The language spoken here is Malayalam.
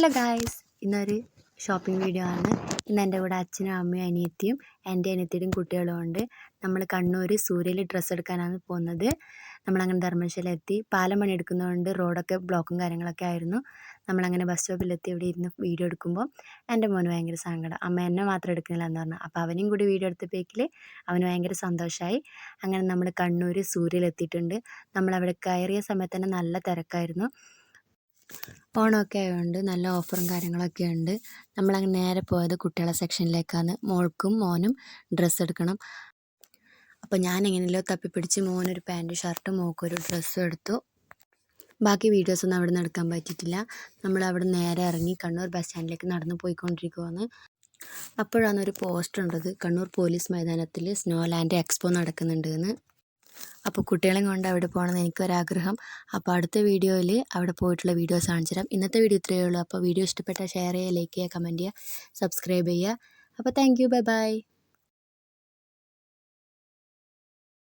ഹലോ ഗായ്സ് ഇന്നൊരു ഷോപ്പിംഗ് വീഡിയോ ആണ്. ഇന്ന് എന്റെ കൂടെ അച്ഛനും അമ്മയും അനിയത്തിയും എന്റെ അനിയത്തിയുടെയും കുട്ടികളും ഉണ്ട്. നമ്മൾ കണ്ണൂർ സൂര്യയിൽ ഡ്രസ്സ് എടുക്കാനാണ് പോകുന്നത്. നമ്മളങ്ങനെ ധർമ്മശാല എത്തി പാലം പണിയെടുക്കുന്നതുകൊണ്ട് റോഡൊക്കെ ബ്ലോക്കും കാര്യങ്ങളൊക്കെ ആയിരുന്നു. നമ്മളങ്ങനെ ബസ് സ്റ്റോപ്പിലെത്തി ഇവിടെ ഇരുന്ന് വീഡിയോ എടുക്കുമ്പോൾ എന്റെ മോന് ഭയങ്കര സങ്കടം. അമ്മ എന്നെ മാത്രം എടുക്കുന്നില്ല എന്ന് പറഞ്ഞു. അപ്പോൾ അവനെയും കൂടി വീഡിയോ എടുത്തപ്പോഴേക്കിൽ അവന് ഭയങ്കര സന്തോഷമായി അങ്ങനെ നമ്മൾ കണ്ണൂർ സൂര്യയിൽ എത്തിയിട്ടുണ്ട് നമ്മളവിടെ കയറിയ സമയത്ത് തന്നെ നല്ല തിരക്കായിരുന്നു. ഓണമൊക്കെ ആയതുകൊണ്ട് നല്ല ഓഫറും കാര്യങ്ങളൊക്കെ ഉണ്ട് നമ്മളങ്ങനെ നേരെ പോയത് കുട്ടികളെ സെക്ഷനിലേക്കാണ്. മോൾക്കും മോനും ഡ്രസ്സ് എടുക്കണം. അപ്പോൾ ഞാൻ എങ്ങനെയല്ലോ തപ്പിപ്പിടിച്ച് മോനൊരു പാന്റും ഷർട്ടും മോക്കൊരു ഡ്രസ്സും എടുത്തു. ബാക്കി വീഡിയോസൊന്നും അവിടെ നിന്ന് എടുക്കാൻ പറ്റിയിട്ടില്ല. നമ്മൾ അവിടെ നേരെ ഇറങ്ങി കണ്ണൂർ ബസ് സ്റ്റാൻഡിലേക്ക് നടന്നു പോയിക്കൊണ്ടിരിക്കുവാണ്. അപ്പോഴാണ് ഒരു പോസ്റ്റർ ഉണ്ടത് കണ്ണൂർ പോലീസ് മൈതാനത്തിൽ സ്നോ ലാൻഡ് എക്സ്പോ നടക്കുന്നുണ്ട് എന്ന്. അപ്പോൾ കുട്ടികളെയും കൊണ്ട് അവിടെ പോകണമെന്ന് എനിക്കൊരാഗ്രഹം. അപ്പോൾ അടുത്ത വീഡിയോയിൽ അവിടെ പോയിട്ടുള്ള വീഡിയോസ് കാണിച്ചു തരാം. ഇന്നത്തെ വീഡിയോ ഇത്രയേ ഉള്ളൂ. അപ്പോൾ വീഡിയോ ഇഷ്ടപ്പെട്ടാൽ ഷെയർ ചെയ്യുക ലൈക്ക് ചെയ്യുക കമന്റ് ചെയ്യുക സബ്സ്ക്രൈബ് ചെയ്യുക. അപ്പോൾ താങ്ക് യു. Bye bye.